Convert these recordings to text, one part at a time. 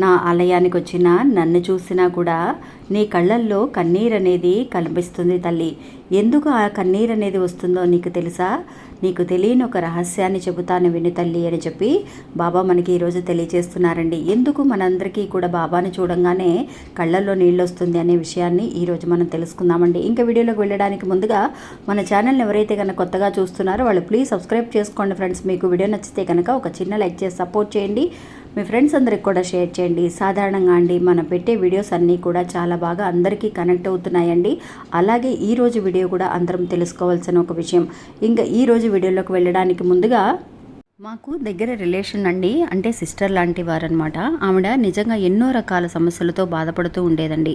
నా ఆలయానికి వచ్చిన నన్ను చూసినా కూడా నీ కళ్ళల్లో కన్నీరు అనేది కనిపిస్తుంది తల్లి. ఎందుకు ఆ కన్నీరు అనేది వస్తుందో నీకు తెలుసా? నీకు తెలియని ఒక రహస్యాన్ని చెబుతాను విను తల్లి అని చెప్పి బాబా మనకి ఈరోజు తెలియజేస్తున్నారండి. ఎందుకు మనందరికీ కూడా బాబాని చూడంగానే కళ్ళల్లో నీళ్ళు వస్తుంది అనే విషయాన్ని ఈరోజు మనం తెలుసుకుందామండి. ఇంకా వీడియోలోకి వెళ్ళడానికి ముందుగా మన ఛానల్ని ఎవరైతే కనుక కొత్తగా చూస్తున్నారో వాళ్ళు ప్లీజ్ సబ్స్క్రైబ్ చేసుకోండి ఫ్రెండ్స్. మీకు వీడియో నచ్చితే కనుక ఒక చిన్న లైక్ చేసి సపోర్ట్ చేయండి. మీ ఫ్రెండ్స్ అందరికి కూడా షేర్ చేయండి. సాధారణంగా అండి మనం పెట్టే వీడియోస్ అన్నీ కూడా చాలా బాగా అందరికీ కనెక్ట్ అవుతున్నాయండి. అలాగే ఈరోజు వీడియో కూడా అందరం తెలుసుకోవాల్సిన ఒక విషయం. ఇంకా ఈ రోజు వీడియోలోకి వెళ్ళడానికి ముందుగా మాకు దగ్గర రిలేషన్ అండి. అంటే సిస్టర్ లాంటి వారనమాట ఆవిడ నిజంగా ఎన్నో రకాల సమస్యలతో బాధపడుతూ ఉండేదండి.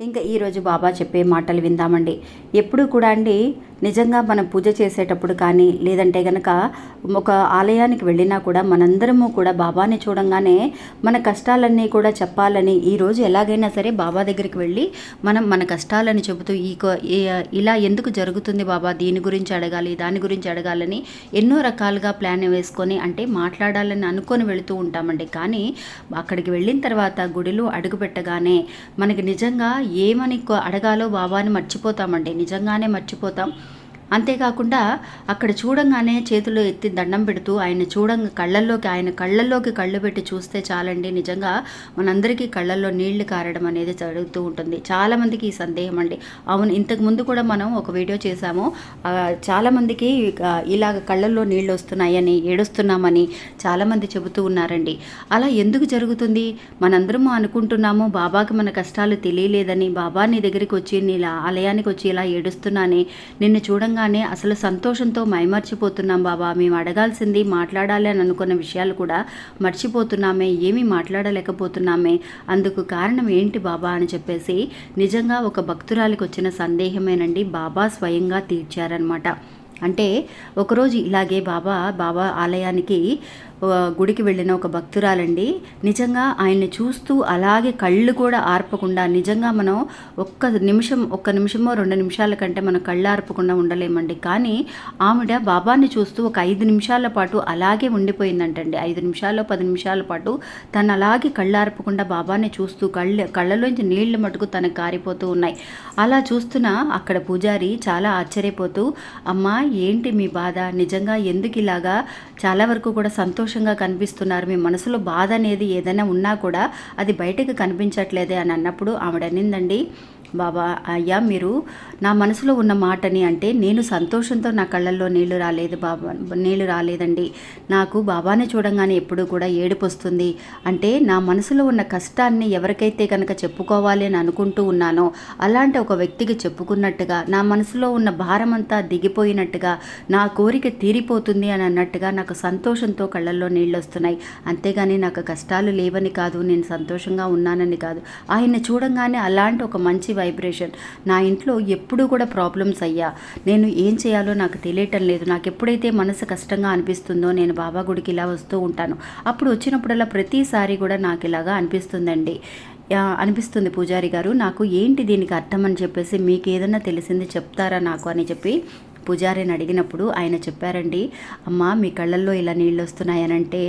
ఇంకా ఈరోజు బాబా చెప్పే మాటలు విందామండి. ఎప్పుడు కూడా అండి నిజంగా మనం పూజ చేసేటప్పుడు కానీ లేదంటే గనక ఒక ఆలయానికి వెళ్ళినా కూడా మనందరము కూడా బాబాని చూడంగానే మన కష్టాలన్నీ కూడా చెప్పాలని ఈరోజు ఎలాగైనా సరే బాబా దగ్గరికి వెళ్ళి మనం మన కష్టాలని చెబుతూ ఈ ఇలా ఎందుకు జరుగుతుంది బాబా? దీని గురించి అడగాలి దాని గురించి అడగాలని ఎన్నో రకాలుగా ప్లాన్ వేసుకొని అంటే మాట్లాడాలని అనుకొని వెళుతూ ఉంటామండి. కానీ అక్కడికి వెళ్ళిన తర్వాత గుడిలో అడుగు పెట్టగానే మనకి నిజంగా ఏమని అడగాలో బాబాని మర్చిపోతామండి. నిజంగానే మర్చిపోతాం. అంతేకాకుండా అక్కడ చూడంగానే చేతులు ఎత్తి దండం పెడుతూ ఆయన చూడంగా కళ్ళల్లోకి ఆయన కళ్ళల్లోకి కళ్ళు పెట్టి చూస్తే చాలండి. నిజంగా మనందరికీ కళ్ళల్లో నీళ్ళు కారడం అనేది జరుగుతూ ఉంటుంది. చాలామందికి ఈ సందేహం అండి. అవును ఇంతకు ముందు కూడా మనం ఒక వీడియో చేశాము. చాలామందికి ఇలాగ కళ్ళల్లో నీళ్ళు వస్తున్నాయని ఏడుస్తున్నామని చాలామంది చెబుతూ ఉన్నారండి. అలా ఎందుకు జరుగుతుంది? మనందరము అనుకుంటున్నాము బాబాకి మన కష్టాలు తెలియలేదని బాబా నీ దగ్గరికి వచ్చి నీ ఆలయానికి వచ్చి ఇలా ఏడుస్తున్నానే నిన్ను చూడంగా నిజంగానే అసలు సంతోషంతో మైమర్చిపోతున్నాం బాబా. మేము అడగాల్సింది మాట్లాడాలి అని అనుకున్న విషయాలు కూడా మర్చిపోతున్నామే ఏమీ మాట్లాడలేకపోతున్నామే. అందుకు కారణం ఏంటి బాబా అని చెప్పేసి నిజంగా ఒక భక్తురాలికి వచ్చిన సందేహమేనండి బాబా స్వయంగా తీర్చారనమాట అంటే ఒకరోజు ఇలాగే బాబా బాబా ఆలయానికి గుడికి వెళ్ళిన ఒక భక్తురాలండి. నిజంగా ఆయన్ని చూస్తూ అలాగే కళ్ళు కూడా ఆర్పకుండా నిజంగా మనం ఒక్క నిమిషం ఒక్క నిమిషమో రెండు నిమిషాల కంటే మనం కళ్ళు ఆర్పకుండా ఉండలేమండి. కానీ ఆవిడ బాబాని చూస్తూ ఒక ఐదు నిమిషాల పాటు అలాగే ఉండిపోయిందంటండి. ఐదు నిమిషాలు పది నిమిషాల పాటు తను అలాగే కళ్ళు ఆర్పకుండా బాబాని చూస్తూ కళ్ళు కళ్ళలోంచి నీళ్ళు మటుకు తనకు కారిపోతూ ఉన్నాయి. అలా చూస్తున్న అక్కడ పూజారి చాలా ఆశ్చర్యపోతూ అమ్మా ఏంటి మీ బాధ? నిజంగా ఎందుకు ఇలాగా? చాలా వరకు కూడా సంతోషం సంతోషంగా కనిపిస్తున్నారు. మీ మనసులో బాధ అనేది ఏదైనా ఉన్నా కూడా అది బయటకు కనిపించట్లేదే అని అన్నప్పుడు ఆవిడ అనిందండి బాబా అయ్యా మీరు నా మనసులో ఉన్న మాటని అంటే నేను సంతోషంతో నా కళ్ళల్లో నీళ్ళు రాలేదు బాబా నీళ్ళు రాలేదండి. నాకు బాబాని చూడంగానే ఎప్పుడు కూడా ఏడుపు వస్తుంది. అంటే నా మనసులో ఉన్న కష్టాన్ని ఎవరికైతే కనుక చెప్పుకోవాలి అని అనుకుంటూ ఉన్నానో అలాంటి ఒక వ్యక్తికి చెప్పుకున్నట్టుగా నా మనసులో ఉన్న భారం అంతా దిగిపోయినట్టుగా నా కోరిక తీరిపోతుంది అని అన్నట్టుగా నాకు సంతోషంతో కళ్ళల్లో నీళ్ళు వస్తున్నాయి అంతేగాని నాకు కష్టాలు లేవని కాదు నేను సంతోషంగా ఉన్నానని కాదు. ఆయన చూడంగానే అలాంటి ఒక మంచి వైబ్రేషన్. నా ఇంట్లో ఎప్పుడూ కూడా ప్రాబ్లమ్స్ అయ్యా. నేను ఏం చేయాలో నాకు తెలియటం లేదు. నాకు ఎప్పుడైతే మనసు కష్టంగా అనిపిస్తుందో నేను బాబా గుడికి ఇలా వస్తూ ఉంటాను. అప్పుడు వచ్చినప్పుడల్లా ప్రతిసారి కూడా నాకు ఇలాగా అనిపిస్తుందండి. అనిపిస్తుంది పూజారి గారు నాకు ఏంటి దీనికి అర్థం అని చెప్పేసి మీకు ఏదన్నా తెలిసింది చెప్తారా నాకు అని చెప్పి పూజారిని అడిగినప్పుడు ఆయన చెప్పారండి అమ్మ మీ కళ్ళల్లో ఇలా నీళ్ళు వస్తున్నాయనంటే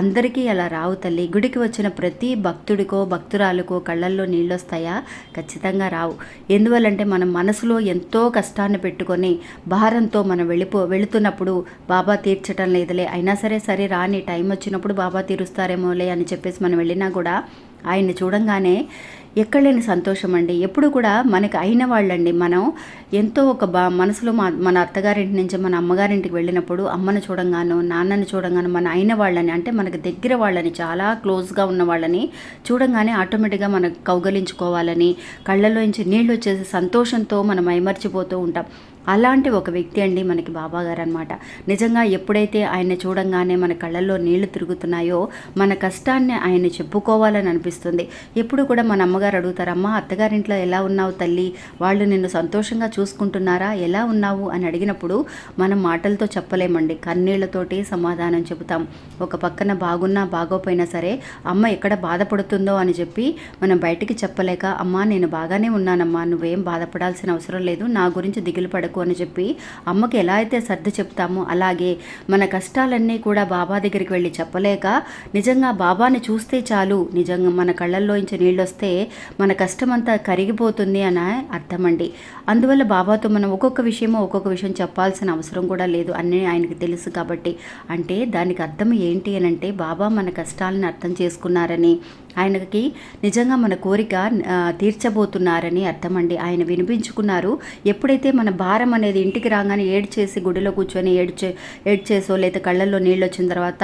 అందరికీ అలా రావు తల్లి. గుడికి వచ్చిన ప్రతి భక్తుడికో భక్తురాలకో కళ్ళల్లో నీళ్ళు వస్తాయా ఖచ్చితంగా రావు. ఎందువల్లంటే మనం మనసులో ఎంతో కష్టాన్ని పెట్టుకొని భారంతో మనం వెళ్ళిపో వెళుతున్నప్పుడు బాబా తీర్చటం లేదులే. అయినా సరే సరే రాని టైం వచ్చినప్పుడు బాబా తీరుస్తారేమోలే అని చెప్పేసి మనం వెళ్ళినా కూడా ఆయన్ని చూడంగానే ఎక్కడలేని సంతోషం అండి ఎప్పుడు కూడా మనకి అయిన వాళ్ళండి. మనం ఎంతో ఒక బా మనసులో మా మన అత్తగారింటి నుంచి మన అమ్మగారింటికి వెళ్ళినప్పుడు అమ్మను చూడంగాను నాన్నని చూడంగాను మన అయిన వాళ్ళని అంటే మనకు దగ్గర వాళ్ళని చాలా క్లోజ్గా ఉన్న వాళ్ళని చూడంగానే ఆటోమేటిక్గా మనకు కౌగలించుకోవాలని కళ్ళలోంచి నీళ్ళు వచ్చేసి సంతోషంతో మనం మైమర్చిపోతూ ఉంటాం. అలాంటి ఒక వ్యక్తి అండి మనకి బాబాగారు అనమాట నిజంగా ఎప్పుడైతే ఆయన చూడంగానే మన కళ్ళల్లో నీళ్ళు తిరుగుతున్నాయో మన కష్టాన్ని ఆయన చెప్పుకోవాలని అనిపిస్తుంది. ఎప్పుడు కూడా మన అమ్మగారు అడుగుతారు అమ్మ అత్తగారింట్లో ఎలా ఉన్నావు తల్లి? వాళ్ళు నిన్ను సంతోషంగా చూసుకుంటున్నారా? ఎలా ఉన్నావు? అని అడిగినప్పుడు మనం మాటలతో చెప్పలేమండి. కన్నీళ్ళతోటి సమాధానం చెబుతాం. ఒక పక్కన బాగున్నా బాగోపోయినా సరే అమ్మ ఎక్కడ బాధపడుతుందో? అని చెప్పి మనం బయటికి చెప్పలేక అమ్మ నేను బాగానే ఉన్నానమ్మా నువ్వేం బాధపడాల్సిన అవసరం లేదు నా గురించి దిగులు పడకు. అని చెప్పి అమ్మకి ఎలా అయితే సర్ది చెప్తామో అలాగే మన కష్టాలన్నీ కూడా బాబా దగ్గరికి వెళ్ళి చెప్పలేక నిజంగా బాబాని చూస్తే చాలు. నిజంగా మన కళ్ళల్లో నుంచి నీళ్ళు వస్తే మన కష్టమంతా కరిగిపోతుంది అని అర్థమండి. అందువల్ల బాబాతో మనం ఒక్కొక్క విషయమో ఒక్కొక్క విషయం చెప్పాల్సిన అవసరం కూడా లేదు అన్నీ ఆయనకి తెలుసు కాబట్టి. అంటే దానికి అర్థం ఏంటి అని అంటే బాబా మన కష్టాలను అర్థం చేసుకున్నారని. ఆయనకి నిజంగా మన కోరిక తీర్చబోతున్నారని అర్థమండి. ఆయన వినిపించుకున్నారు. ఎప్పుడైతే మన భారం అనేది ఇంటికి రాగానే ఏడ్ చేసి గుడిలో కూర్చొని ఏడ్చే ఏడ్చేసో లేదా కళ్ళల్లో నీళ్ళు వచ్చిన తర్వాత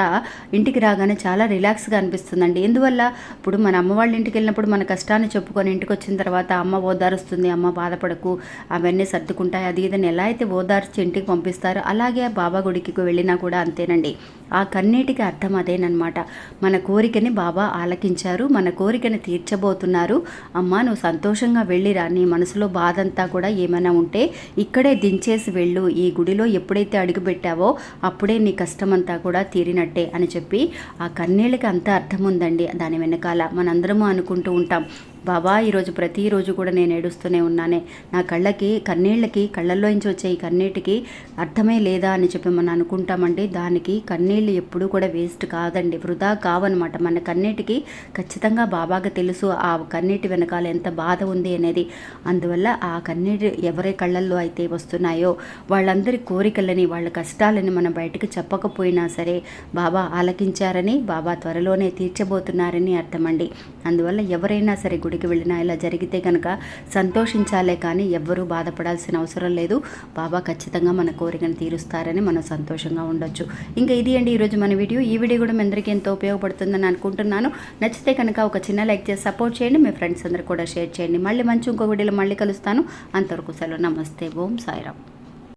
ఇంటికి రాగానే చాలా రిలాక్స్గా అనిపిస్తుందండి. ఎందువల్ల? ఇప్పుడు మన అమ్మ వాళ్ళ ఇంటికి వెళ్ళినప్పుడు మన కష్టాన్ని చెప్పుకొని ఇంటికి వచ్చిన తర్వాత అమ్మ ఓదారుస్తుంది అమ్మ బాధపడకు అవన్నీ సర్దుకుంటాయి అది ఇదని ఎలా అయితే ఓదార్చి ఇంటికి పంపిస్తారో అలాగే బాబా గుడికి వెళ్ళినా కూడా అంతేనండి. ఆ కన్నీటికి అర్థం అదేనమాట మన కోరికని బాబా ఆలకించారు. మన కోరికను తీర్చబోతున్నారు. అమ్మ నువ్వు సంతోషంగా వెళ్ళిరా. నీ మనసులో బాధ అంతా కూడా ఏమైనా ఉంటే ఇక్కడే దించేసి వెళ్ళు. ఈ గుడిలో ఎప్పుడైతే అడుగుపెట్టావో అప్పుడే నీ కష్టమంతా కూడా తీరినట్టే అని చెప్పి ఆ కన్నీళ్ళకి అంత అర్థం ఉందండి దాని వెనకాల. మనందరము అనుకుంటూ ఉంటాం. బాబా ఈరోజు ప్రతిరోజు కూడా నేను ఏడుస్తూనే ఉన్నానే. నా కళ్ళకి కన్నీళ్ళకి కళ్ళల్లోంచి వచ్చే ఈ కన్నీటికి అర్థమే లేదా అని చెప్పి మనం అనుకుంటామండి. దానికి కన్నీళ్ళు ఎప్పుడూ కూడా వేస్ట్ కాదండి. వృధా కావన్నమాట. మన కన్నీటికి ఖచ్చితంగా బాబాగా తెలుసు ఆ కన్నీటి వెనకాల ఎంత బాధ ఉంది అనేది. అందువల్ల ఆ కన్నీటి ఎవరి కళ్ళల్లో అయితే వస్తున్నాయో వాళ్ళందరి కోరికలని వాళ్ళ కష్టాలని మనం బయటకు చెప్పకపోయినా సరే బాబా ఆలకించారని బాబా త్వరలోనే తీర్చబోతున్నారని అర్థమండి. అందువల్ల ఎవరైనా సరే గుడి గుడికి వెళ్ళినా ఇలా జరిగితే కనుక సంతోషించాలే కానీ ఎవ్వరూ బాధపడాల్సిన అవసరం లేదు. బాబా ఖచ్చితంగా మన కోరికను తీరుస్తారని మనం సంతోషంగా ఉండొచ్చు. ఇంకా ఇది అండి ఈరోజు మన వీడియో. ఈ వీడియో కూడా మీ అందరికీ ఎంతో ఉపయోగపడుతుందని అనుకుంటున్నాను. నచ్చితే కనుక ఒక చిన్న లైక్ చేసి సపోర్ట్ చేయండి. మీ ఫ్రెండ్స్ అందరు కూడా షేర్ చేయండి. మళ్ళీ మంచి ఇంకో వీడియోలో మళ్ళీ కలుస్తాను. అంతవరకు సెలవు. నమస్తే. ఓం సాయిరామ్.